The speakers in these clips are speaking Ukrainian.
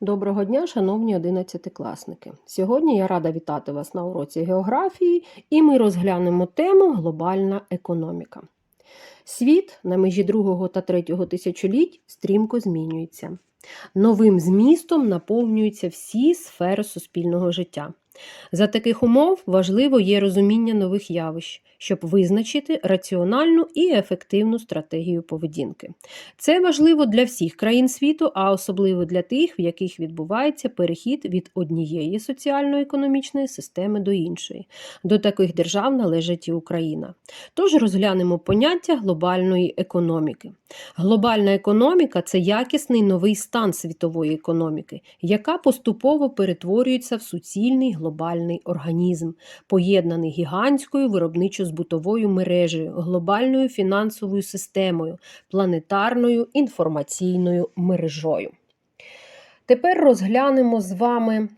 Доброго дня, шановні 11-класники! Сьогодні я рада вітати вас на уроці географії, і ми розглянемо тему глобальна економіка. Світ на межі другого та третього тисячоліть стрімко змінюється. Новим змістом наповнюються всі сфери суспільного життя. За таких умов важливо є розуміння нових явищ, щоб визначити раціональну і ефективну стратегію поведінки. Це важливо для всіх країн світу, а особливо для тих, в яких відбувається перехід від однієї соціально-економічної системи до іншої. До таких держав належить і Україна. Тож розглянемо поняття глобальної економіки. Глобальна економіка це якісний новий стан світової економіки, яка поступово перетворюється в суцільний глобальний організм, поєднаний гігантською виробничо-збутовою мережею, глобальною фінансовою системою, планетарною інформаційною мережою. Тепер розглянемо з вами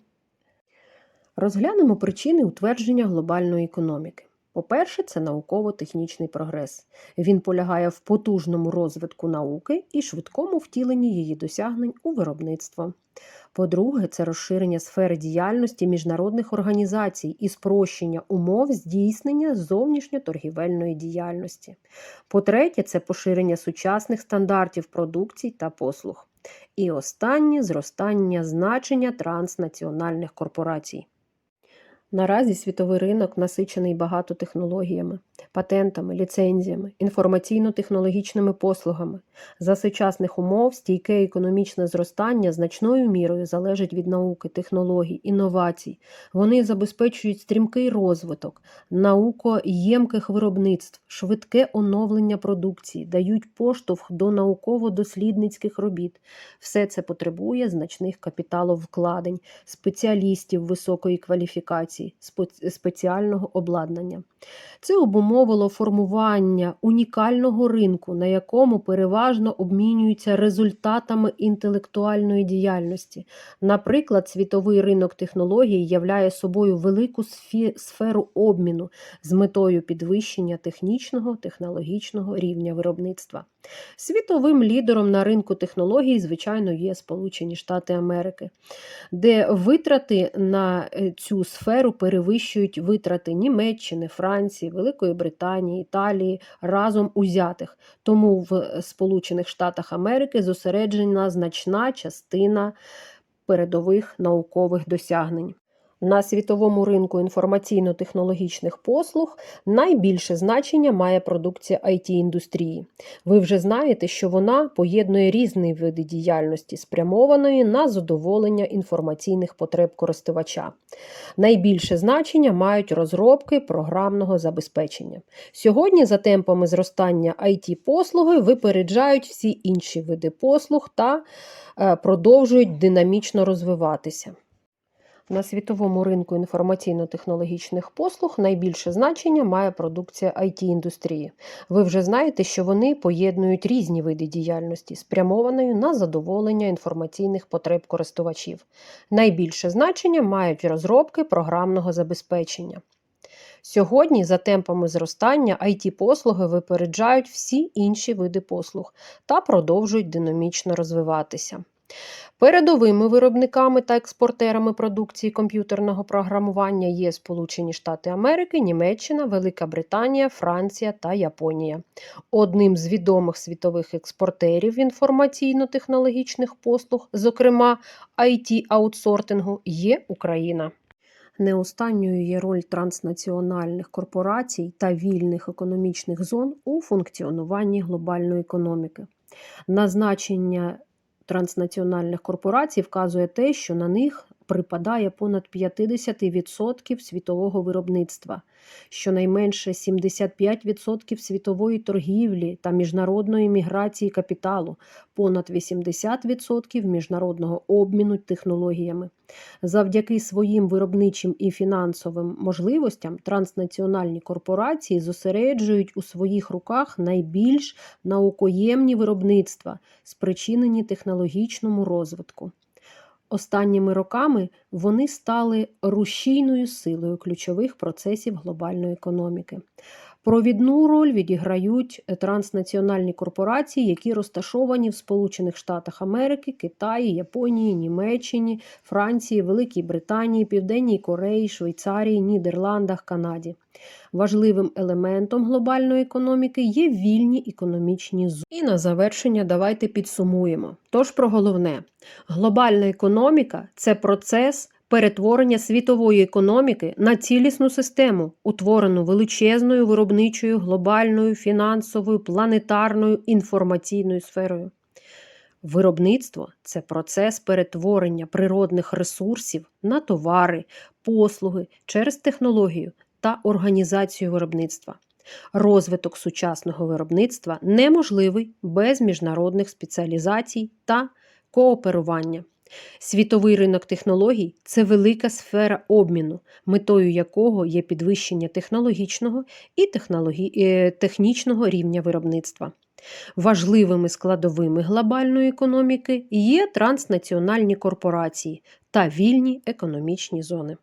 розглянемо причини утвердження глобальної економіки. По-перше, це науково-технічний прогрес. Він полягає в потужному розвитку науки і швидкому втіленні її досягнень у виробництво. По-друге, це розширення сфери діяльності міжнародних організацій і спрощення умов здійснення зовнішньоторгівельної діяльності. По-третє, це поширення сучасних стандартів продукцій та послуг. І останнє зростання значення транснаціональних корпорацій. Наразі світовий ринок насичений багато технологіями, патентами, ліцензіями, інформаційно-технологічними послугами. За сучасних умов стійке економічне зростання значною мірою залежить від науки, технологій, інновацій. Вони забезпечують стрімкий розвиток, наукоємких виробництв, швидке оновлення продукції, дають поштовх до науково-дослідницьких робіт. Все це потребує значних капіталовкладень, спеціалістів високої кваліфікації спеціального обладнання. Це обумовило формування унікального ринку, на якому переважно обмінюються результатами інтелектуальної діяльності. Наприклад, світовий ринок технологій являє собою велику сферу обміну з метою підвищення технічного технологічного рівня виробництва. Світовим лідером на ринку технологій, звичайно, є Сполучені Штати Америки, де витрати на е, цю сферу перевищують витрати Німеччини, Франції, Великої Британії, Італії разом узятих. Тому в Сполучених Штатах Америки зосереджена значна частина передових наукових досягнень. На світовому ринку інформаційно-технологічних послуг найбільше значення має продукція it індустрії Ви вже знаєте, що вона поєднує різні види діяльності, спрямованої на задоволення інформаційних потреб користувача. Найбільше значення мають розробки програмного забезпечення. Сьогодні, за темпами зростання it послуги випереджають всі інші види послуг та е, продовжують динамічно розвиватися. На світовому ринку інформаційно-технологічних послуг найбільше значення має продукція it індустрії Ви вже знаєте, що вони поєднують різні види діяльності, спрямованої на задоволення інформаційних потреб користувачів. Найбільше значення мають розробки програмного забезпечення. Сьогодні, за темпами зростання, it послуги випереджають всі інші види послуг та продовжують динамічно розвиватися. Передовими виробниками та експортерами продукції комп'ютерного програмування є Сполучені Штати Америки, Німеччина, Велика Британія, Франція та Японія. Одним з відомих світових експортерів інформаційно-технологічних послуг, зокрема it аутсортингу, є Україна. Не останньою є роль транснаціональних корпорацій та вільних економічних зон у функціонуванні глобальної економіки. Назначення транснаціональних корпорацій вказує те, що на них припадає понад 50% світового виробництва, щонайменше 75% світової торгівлі та міжнародної міграції капіталу, понад 80% міжнародного обміну технологіями. Завдяки своїм виробничим і фінансовим можливостям транснаціональні корпорації зосереджують у своїх руках найбільш наукоємні виробництва, спричинені технологічному розвитку. Останніми роками вони стали рушійною силою ключових процесів глобальної економіки. Провідну роль відіграють е, транснаціональні корпорації, які розташовані в Сполучених Штатах Америки, Китаї, Японії, Німеччині, Франції, Великій Британії, Південній Кореї, Швейцарії, Нідерландах, Канаді. Важливим елементом глобальної економіки є вільні економічні зони. І на завершення давайте підсумуємо. Тож про головне: глобальна економіка це процес перетворення світової економіки на цілісну систему, утворену величезною виробничою, глобальною, фінансовою, планетарною інформаційною сферою. Виробництво це процес перетворення природних ресурсів на товари, послуги через технологію та організацію виробництва. Розвиток сучасного виробництва неможливий без міжнародних спеціалізацій та кооперування. Світовий ринок технологій це велика сфера обміну, метою якого є підвищення технологічного і технологі... е, технічного рівня виробництва. Важливими складовими глобальної економіки є транснаціональні корпорації та вільні економічні зони.